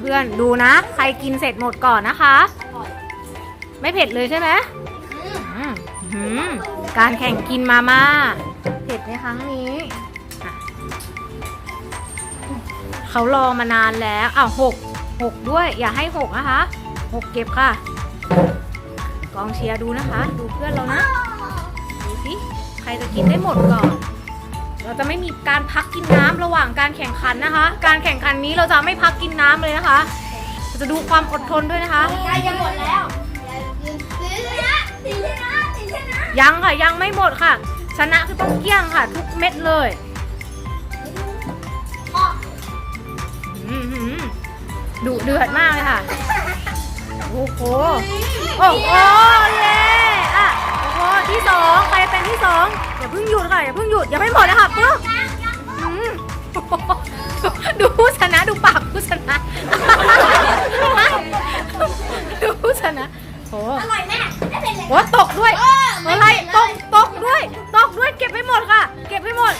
เพื่อนๆดูนะ ใครกินเสร็จหมดก่อนนะคะ ไม่เผ็ดเลยใช่ไหมอืมการแข่งกินมาม่าเผ็ดในครั้งนี้เขารอมานานแล้วอ้าวหกหกด้วย อย่าให้หกนะคะหกเก็บค่ะ กองเชียร์ดูนะคะ ดูเพื่อนเรานะ ดูสิ ใครจะกินได้หมดก่อน จะไม่มีการพักกินน้ำระหว่างการแข่งขันนะคะ การแข่งขันนี้เราจะไม่พักกินน้ำเลยนะคะเราจะดูความอดทนด้วยนะคะใกล้จะหมดแล้วสีชนะสีชนะสีชนะยังค่ะยังไม่หมดค่ะ ชนะคือต้องเกลี้ยงค่ะ ทุกเม็ดเลยออกอื้อหือดุเดือดมากเลยค่ะ โอ้โห โอ้โห ย่าเพิ่งหยุดอย่าไม่หมดนะคะปึ๊บอืมดูผู้ชนะดูปากผู้ชนะดูผู้ชนะโอ้อร่อยแม่ไม่เป็นไรโหตกด้วยอะไรตกตกด้วย ตกด้วยเก็บไปหมดค่ะ เก็บไปหมด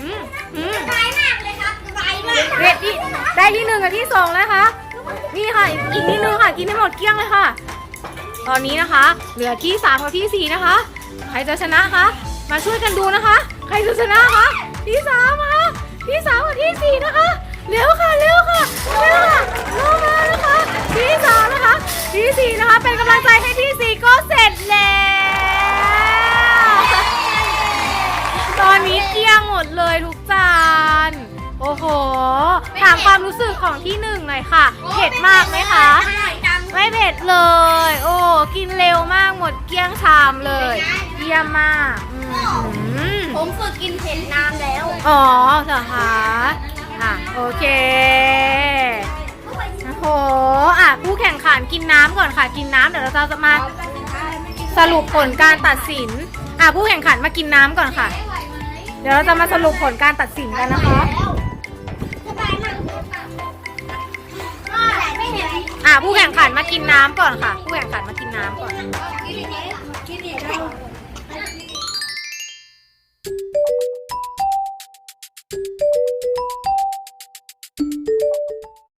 อืมอืมสบายมากเลยครับสบายมากเกรดที่ได้ที่หนึ่งกับที่สองแล้วนะคะนี่ค่ะอีกอีกนิดนึงค่ะกินให้หมดเกลี้ยงเลยค่ะ ตอนนี้นะคะ เหลือที่สามกับที่สี่นะคะ ใครจะชนะคะ มาช่วยกันดูนะคะ ใครจะชนะคะที่สามค่ะที่สามกับที่สี่นะคะเร็วค่ะเร็วค่ะเร็วค่ะเร็วมานะคะที่สามนะคะที่สี่นะคะเป็นกำลังใจให้ที่สี่ก็เสร็จแล้วตอนนี้เกลี้ยงหมดเลยทุกจานโอ้โหถามความรู้สึกของที่หนึ่งหน่อยค่ะเผ็ดมากไหมคะอร่อยจังไม่เผ็ดเลย โอ้กินเร็วมากหมดเกลี้ยงชามเลย เยี่ยมมากอืมผมฝึกกินเผ็ดนานแล้ว อ๋อเหรอคะอะโอเคโอ้โหอะผู้แข่งขันกินน้ำก่อนค่ะกินน้ำเดี๋ยวเราจะมาสรุปผลการตัดสิน อะผู้แข่งขันมากินน้ำก่อนค่ะ เดี๋ยวเราจะมาสรุปผลการตัดสินกันนะคะสบายมากก็แหละไม่เห็นอะผู้แข่งขันมากินน้ำก่อนค่ะ ผู้แข่งขันมากินน้ำก่อนกินอย่างนี้